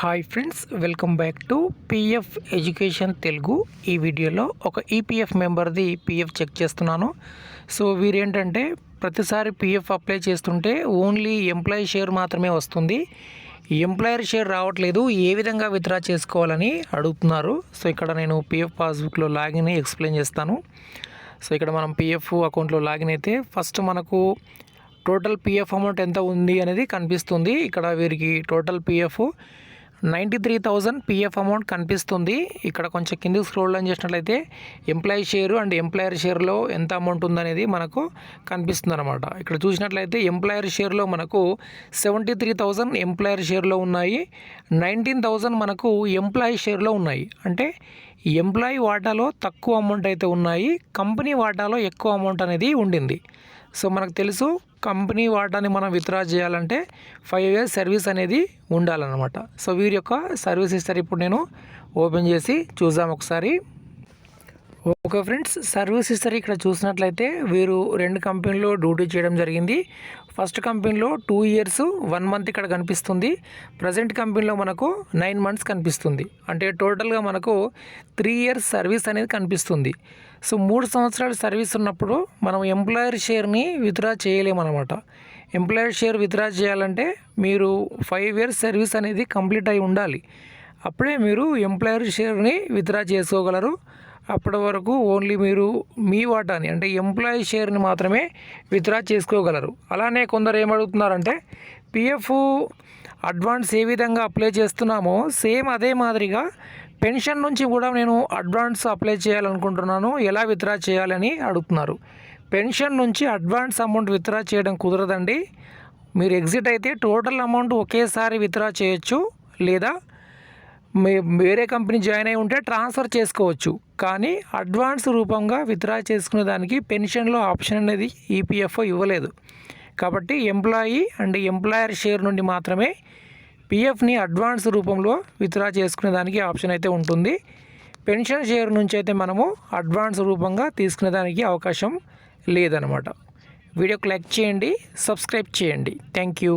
Hi friends welcome back to PF education Telugu. ఈ వీడియోలో ఒక ఈపీఎఫ్ మెంబర్ది పిఎఫ్ చెక్ చేస్తున్నాను. సో వీరేంటంటే ప్రతిసారి పిఎఫ్ అప్లై చేస్తుంటే ఓన్లీ ఎంప్లాయీ షేర్ మాత్రమే వస్తుంది. ఎంప్లాయర్ షేర్ రావట్లేదు ఏ విధంగా విత్డ్రా చేసుకోవాలని అడుగుతున్నారు. సో ఇక్కడ నేను పిఎఫ్ పాస్బుక్లో లాగిన్ అయ్యి ఎక్స్ప్లెయిన్ చేస్తాను. సో ఇక్కడ మనం పిఎఫ్ అకౌంట్లో లాగిన్ అయితే ఫస్ట్ మనకు టోటల్ పిఎఫ్ అమౌంట్ ఎంత ఉంది అనేది కనిపిస్తుంది. ఇక్కడ వీరికి total PF ninety three thousand PF amount కనిపిస్తుంది. ఇక్కడ కొంచెం కిందికి స్క్రోల్ డౌన్ చేసినట్లయితే ఎంప్లాయీ షేరు అండ్ ఎంప్లాయర్ షేర్లో ఎంత అమౌంట్ ఉందనేది మనకు కనిపిస్తుంది అనమాట ఇక్కడ చూసినట్లయితే ఎంప్లాయర్ షేర్లో మనకు సెవెంటీ త్రీ థౌజండ్ ఎంప్లాయర్ షేర్లో ఉన్నాయి. నైన్టీన్ థౌజండ్ మనకు ఎంప్లాయీ షేర్లో ఉన్నాయి. అంటే ఎంప్లాయీ వాటాలో తక్కువ అమౌంట్ అయితే ఉన్నాయి కంపెనీ వాటాలో ఎక్కువ అమౌంట్ అనేది ఉండింది. సో మనకు తెలుసు కంపెనీ వాటాని మనం విత్డ్రా చేయాలంటే ఫైవ్ ఇయర్స్ సర్వీస్ అనేది ఉండాలన్నమాట. సో వీరి యొక్క సర్వీస్ హిస్టరీ ఇప్పుడు నేను ఓపెన్ చేసి చూద్దాం ఒకసారి. ఓకే ఫ్రెండ్స్ సర్వీస్ హిస్టరీ ఇక్కడ చూసినట్లయితే వీరు రెండు కంపెనీలో డ్యూటీ చేయడం జరిగింది. ఫస్ట్ కంపెనీలో టూ ఇయర్స్ వన్ మంత్ ఇక్కడ కనిపిస్తుంది. ప్రజెంట్ కంపెనీలో మనకు నైన్ మంత్స్ కనిపిస్తుంది. అంటే టోటల్గా మనకు త్రీ ఇయర్స్ సర్వీస్ అనేది కనిపిస్తుంది. సో మూడు సంవత్సరాలు సర్వీస్ ఉన్నప్పుడు మనం ఎంప్లాయర్ షేర్ని విత్డ్రా చేయలేమన్నమాట. ఎంప్లాయర్ షేర్ విత్డ్రా చేయాలంటే మీరు ఫైవ్ ఇయర్స్ సర్వీస్ అనేది కంప్లీట్ అయి ఉండాలి. అప్పుడే మీరు ఎంప్లాయర్ షేర్ని విత్డ్రా చేసుకోగలరు. అప్పటి వరకు ఓన్లీ మీరు మీ వాటాని అంటే ఎంప్లాయీ షేర్ని మాత్రమే విత్డ్రా చేసుకోగలరు. అలానే కొందరు ఏమడుగుతున్నారంటే పిఎఫ్ అడ్వాన్స్ ఏ విధంగా అప్లై చేస్తున్నామో సేమ్ అదే మాదిరిగా పెన్షన్ నుంచి కూడా నేను అడ్వాన్స్ అప్లై చేయాలనుకుంటున్నాను ఎలా విత్డ్రా చేయాలని అడుగుతున్నారు. పెన్షన్ నుంచి అడ్వాన్స్ అమౌంట్ విత్డ్రా చేయడం కుదరదండి. మీరు ఎగ్జిట్ అయితే టోటల్ అమౌంట్ ఒకేసారి విత్డ్రా చేయొచ్చు లేదా వేరే కంపెనీ జాయిన్ అయి ఉంటే ట్రాన్స్ఫర్ చేసుకోవచ్చు. కానీ అడ్వాన్స్ రూపంగా విత్డ్రా చేసుకునే దానికి పెన్షన్లో ఆప్షన్ అనేది ఈపీఎఫ్ఓ ఇవ్వలేదు. కాబట్టి ఎంప్లాయీ అండ్ ఎంప్లాయర్ షేర్ నుండి మాత్రమే పిఎఫ్ని అడ్వాన్స్ రూపంలో విత్డ్రా చేసుకునే దానికి ఆప్షన్ అయితే ఉంటుంది. పెన్షన్ షేర్ నుంచి అయితే మనము అడ్వాన్స్ రూపంగా తీసుకునే దానికి అవకాశం లేదనమాట. వీడియోకి లైక్ చేయండి సబ్స్క్రైబ్ చేయండి. Thank you.